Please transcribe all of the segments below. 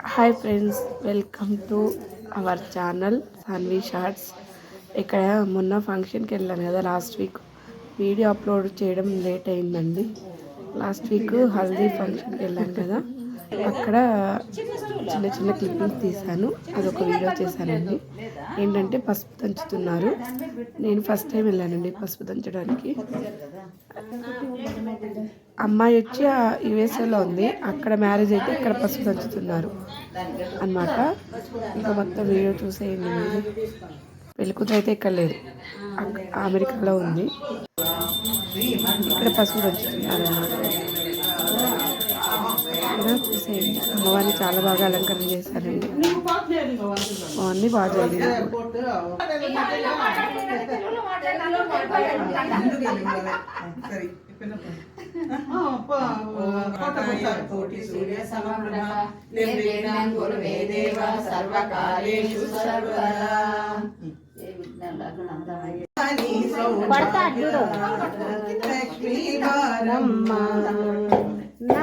Hi friends welcome to our channel Sanvi shorts ఇక్కడ మొన్న ఫంక్షన్కి వెళ్ళాను కదా లాస్ట్ వీక్ వీడియో అప్లోడ్ చేయడం లేట్ అయిందండి. లాస్ట్ వీక్ హల్దీ ఫంక్షన్కి వెళ్ళాను కదా. అక్కడ చిన్న చిన్న క్లిప్పింగ్స్ తీశాను. అదొక వీడియో చేశానండి. ఏంటంటే పసుపు దంచుతున్నారు. నేను ఫస్ట్ టైం వెళ్ళానండి పసుపు దంచడానికి. అమ్మాయి వచ్చి యుఎస్ఏలో ఉంది. అక్కడ మ్యారేజ్ అయితే ఇక్కడ పసుపు దంచుతున్నారు అన్నమాట. ఇంకా మొత్తం వీడియో చూసేయండి మీరు. పెళ్ళికూతురు అయితే ఇక్కడ లేదు. అక్క- అమెరికాలో ఉంది. ఇక్కడ పసుపు దంచుతున్నారు అన్నమాట. ఇక్కడ చూసేయండి అమ్మవారిని చాలా బాగా అలంకరణ చేశారండి బాగుంది బాగా జరిగింది కోటి సూర్య సమప్రభ నిర్విఘ్నంగురు వేదేవ సర్వకాలేషు సర్వదా పడతా చూడు లక్ష్మీ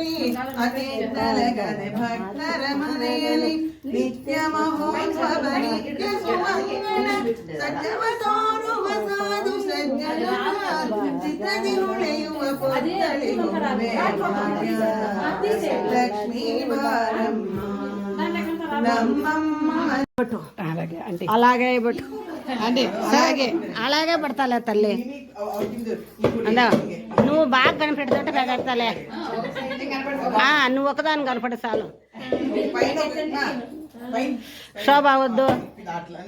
కనక కృష్ణయ్య కడియుత బారే మనకే మానవ సిద్ధి అతోరే దినకర కోటి తేజసి ఒళయువ జనకరాయన కుమారి వేగవాయ లక్ష్మీ వారమ్మ లక్ష్మీ వారమ్మ ಅತಿದ್ದಲಗದೆ ಭಕ್ತರ ಮನೆಯಲ್ಲಿ ಅತಿದ್ದಲಗದೆ ಭಕ್ತರ ಮನೆಯಲ್ಲಿ ನಿತ್ಯ ಮಹೋತ್ಸವ ನಿತ್ಯ ಸುಮಂಗಲ ಸತ್ಯವ ತೋರುವ ಸಾಧು ಸಜ್ಜನ ಚಿತ್ರದಿ ಉಳೆಯುವ ಪುತ್ತಳಿ ಗೊಂಬೆ ಭಾಗ್ಯ. ಲಕ್ಷ್ಮೀ ಬಾರಮ್ಮ ನಮ್ಮಮ್ಮ అలాగే అంటే అలాగే పట్టు అలాగే. అలాగే పడతాలే తల్లి. అందా నువ్వు బాగా కనిపెడుతుంటే పెడతాలే ఆ, నువ్వు ఒకదాని కనపడి చాలు. పైన పెట్టినా? పైన శోభ వద్దు. అట్లా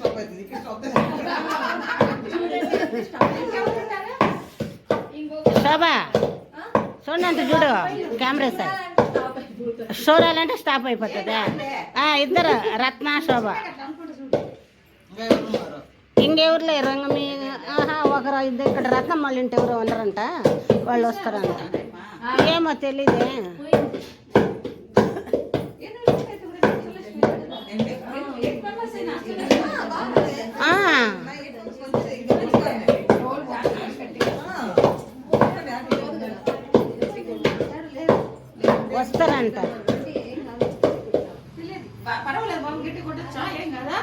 స్టాప్ అవుతుంది ఇక్కడ స్టాప్ శోభ చూడండి చూడు. కెమెరా సార్ చూడాలంటే స్టాప్ అయిపోతుంది? ఆ, ఇద్దరు రత్న శోభ. ఇంకెవరు లేరు మీ ఆహా ఒకరు ఇద్దరు ఇక్కడ రత్నం వాళ్ళు ఇంటి ఎవరు ఉండరంట వాళ్ళు వస్తారంట. ఏమో తెలీదే. వస్తారంట పర్వాలేదు గట్టి కొట్టచ్చా? ఏం కదా?